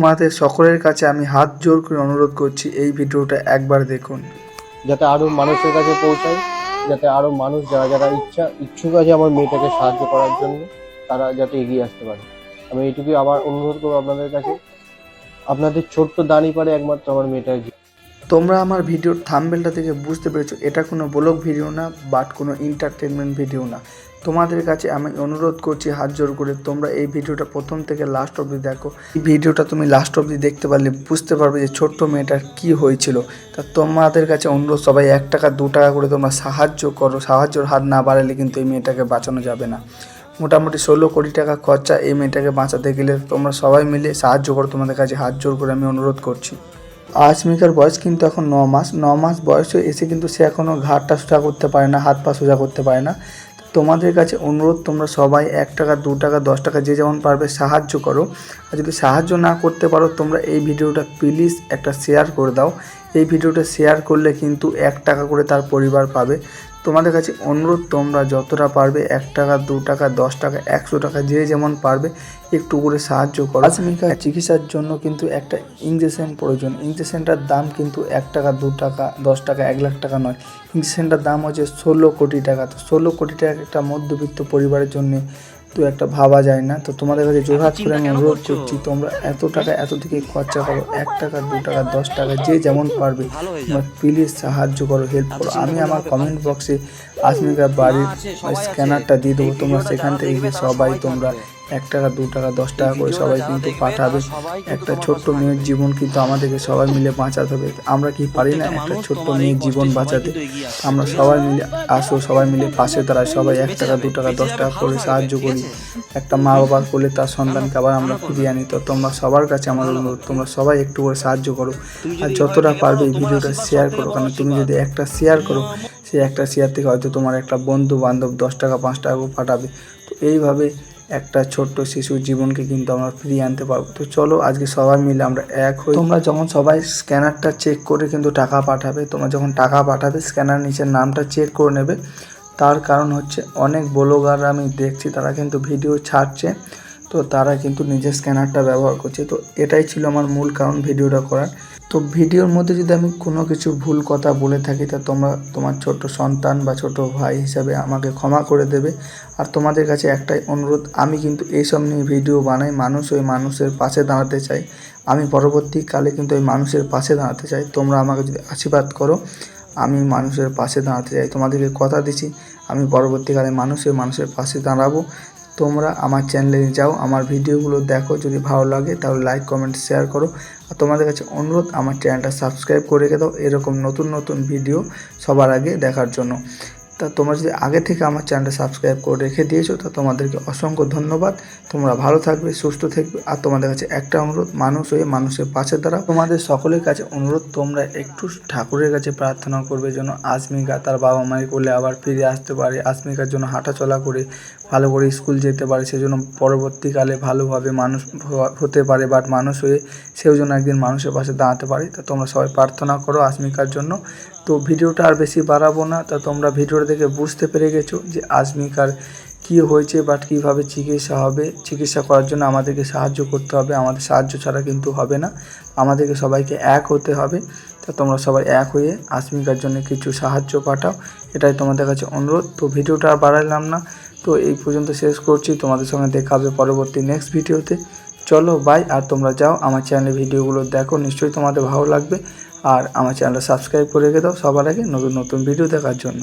তোমাদের সকলের কাছে আমি হাত জোর করে অনুরোধ করছি, এই ভিডিওটা একবার দেখুন। যাতে আরও মানুষের কাছে পৌঁছায় যাতে আরও মানুষ যারা যারা ইচ্ছা, ইচ্ছুক আছে আমার মেয়েটাকে সাহায্য করার জন্য, তারা যাতে এগিয়ে আসতে পারে। আমি এইটুকুই আবার অনুরোধ করব আপনাদের কাছে। আপনাদের ছোট্ট দানই পারে একমাত্র আমার জীবন। তোমরা আমার ভিডিওর থাম্বেলটা থেকে বুঝতে পেরেছ, এটা কোনো ব্লগ ভিডিও না বাট কোনো এন্টারটেনমেন্ট ভিডিও না। তোমাদের কাছে আমি অনুরোধ করছি হাত জোর করে, তোমরা এই ভিডিওটা প্রথম থেকে লাস্ট অবধি দেখো। এই ভিডিওটা তুমি লাস্ট অবধি দেখতে পারলে বুঝতে পারবে যে ছোট্ট মেয়েটার কি হয়েছিল। তা তোমাদের কাছে অনুরোধ সবাই এক টাকা, দু টাকা করে তোমরা সাহায্য করো, সাহায্যর হাত না বাড়ালে কিন্তু এই মেয়েটাকে বাঁচানো যাবে না। মোটামুটি ষোলো কোটি টাকা খরচা এই মেয়েটাকে বাঁচাতে গেলে তোমরা সবাই মিলে সাহায্য করো, তোমাদের কাছে হাত জোর করে আমি অনুরোধ করছি। আসমিকার বয়স কিন্তু এখন ন মাস ন মাস বয়সে এসে কিন্তু সে এখনও ঘাটটা সোজা করতে পারে না, হাত পা সোজা করতে পারে না। তোমাদের কাছে অনুরোধ, তোমরা সবাই এক টাকা, দু টাকা, দশ টাকা যে যেমন পারবে সাহায্য করো। আর যদি সাহায্য না করতে পারো, তোমরা এই ভিডিওটা প্লিজ একটা শেয়ার করে দাও। এই ভিডিওটা শেয়ার করলে কিন্তু এক টাকা করে তার পরিবার পাবে। তোমাদের কাছে অনুরোধ তোমরা যতটা পারবে এক টাকা দু টাকা দশ টাকা একশো টাকা যে যেমন পারবে একটু করে সাহায্য করো। আসমিকা চিকিৎসার জন্য কিন্তু একটা ইঞ্জেকশন প্রয়োজন। ইঞ্জেকশনটার দাম কিন্তু এক টাকা দু টাকা দশ টাকা এক লাখ টাকা নয়। ইঞ্জেকশনটার দাম হচ্ছে ষোলো কোটি টাকা। তো ষোলো কোটি টাকা একটা মধ্যবিত্ত পরিবারের জন্য তো একটা ভাবা যায় না। তো তোমাদের কাছে জোরহাত করে আমি অনুরোধ করছি? তোমরা এত টাকা এত দিকে খরচা করো এক টাকা দু টাকা দশ টাকা যে যেমন পারবে তোমরা প্লিজ সাহায্য করো হেল্প করো। আমি আমার কমেন্ট বক্সে আসমিকা বাড়ির স্ক্যানারটা দিয়ে দেবো। তোমরা সেখান থেকে সবাই তোমরা এক টাকা দু টাকা দশ টাকা করে সবাই কিন্তু পাঠাবে। একটা ছোট্ট মেয়ের জীবন কিন্তু আমাদেরকে সবাই মিলে বাঁচাতে হবে। আমরা কি পারি না একটা ছোট্ট মেয়ের জীবন বাঁচাতে? আমরা সবাই মিলে আসো সবাই মিলে পাশে দাঁড়াই সবাই এক টাকা দু টাকা দশ টাকা করে সাহায্য করি। একটা মা বাবার করলে তার সন্তানকে আবার আমরা ফিরিয়ে আনি। তো তোমরা সবার কাছে আমার অনুরোধ তোমরা সবাই একটু করে সাহায্য করো। আর যতটা পারবে এই ভিডিওটা শেয়ার করো কারণ তুমি যদি একটা শেয়ার করো সেই একটা শেয়ার থেকে হয়তো তোমার একটা বন্ধু বান্ধব দশ টাকা পাঁচ টাকা করে পাঠাবে। তো এইভাবে একটা ছোট্ট শিশুর জীবনকে কিন্তু আমরা ফিরিয়ে আনতে পারব। তো চলো আজকে সবাই মিলে আমরা এক হই। তোমরা যখন সবাই স্ক্যানারটা চেক করে কিন্তু টাকা পাঠাবে তোমরা যখন টাকা পাঠাবে স্ক্যানার নিচের নামটা চেক করে নেবে। তার কারণ হচ্ছে অনেক ব্লগার আমি দেখছি তারা কিন্তু ভিডিও ছাড়ছে। তো তারা কিন্তু নিজের স্ক্যানারটা ব্যবহার করছে। তো এটাই ছিল আমার মূল কারণ ভিডিওটা করার। তো ভিডিওর মধ্যে যদি আমি কোনো কিছু ভুল কথা বলে থাকি, তা তোমরা, তোমার ছোট সন্তান বা ছোট ভাই হিসাবে আমাকে ক্ষমা করে দেবে। আর তোমাদের কাছে একটাই অনুরোধ, আমি কিন্তু এইসব নিয়ে ভিডিও বানাই, মানুষ ওই মানুষের পাশে দাঁড়াতে চাই। আমি পরবর্তীকালে কিন্তু ওই মানুষের পাশে দাঁড়াতে চাই। তোমরা আমাকে যদি আশীর্বাদ করো, আমি মানুষের পাশে দাঁড়াতে চাই। তোমাদেরকে কথা দিচ্ছি, আমি পরবর্তীকালে মানুষের মানুষের পাশে দাঁড়াবো। তোমরা আমার চ্যানেলে যাও, আমার ভিডিওগুলো দেখো, যদি ভালো লাগে তাহলে লাইক কমেন্ট শেয়ার করো। আর তোমাদের কাছে অনুরোধ, আমার চ্যানেলটা সাবস্ক্রাইব করে রেখে দাও। এরকম নতুন নতুন ভিডিও সবার আগে দেখার জন্য। তা তোমরা যদি আগে থেকে আমার চ্যানেলটা সাবস্ক্রাইব করে রেখে দিয়েছ, তা তোমাদেরকে অসংখ্য ধন্যবাদ। তোমরা ভালো থাকবে, সুস্থ থাকবে, আর তোমাদের কাছে একটা অনুরোধ, মানুষ হয়ে মানুষের পাশে দ্বারা তোমাদের সকলের কাছে অনুরোধ, তোমরা একটু ঠাকুরের কাছে প্রার্থনা করবে যেন আসমিকা তার বাবা মায়ের কোলে আবার ফিরে আসতে পারে আসমিকার জন্য হাঁটাচলা করে ভালো করে স্কুল যেতে পারে সেজন্য পরবর্তীকালে ভালোভাবে মানুষ হতে পারে, বাট মানুষ হয়ে সেও যেন একদিন মানুষের পাশে দাঁড়াতে পারে। তা তোমরা সবাই প্রার্থনা করো আসমিকার জন্য। তো ভিডিওটা আর বেশি বাড়াবো না, তা তোমরা ভিডিওটা দেখে বুঝতে পেরে গেছো যে আসমিকার কী হয়েছে বাট কীভাবে চিকিৎসা হবে, চিকিৎসা করার জন্য আমাদেরকে সাহায্য করতে হবে, আমাদের সাহায্য ছাড়া কিন্তু হবে না, আমাদেরকে সবাইকে এক হতে হবে, তা তোমরা সবাই এক হয়ে আসমিকার জন্য কিছু সাহায্য পাঠাও, এটাই তোমাদের কাছে অনুরোধ, তো ভিডিওটা আর বাড়াইলাম না, তো এই পর্যন্ত শেষ করছি, তোমাদের সঙ্গে দেখা হবে পরবর্তী নেক্সট ভিডিওতে চলো বাই আর তোমরা যাও আমার চ্যানেলে ভিডিওগুলো দেখো, নিশ্চয়ই তোমাদের ভালো লাগবে আর আমার চ্যানেলটা সাবস্ক্রাইব করে রেখে দাও সবার আগে নতুন নতুন ভিডিও দেখার জন্য।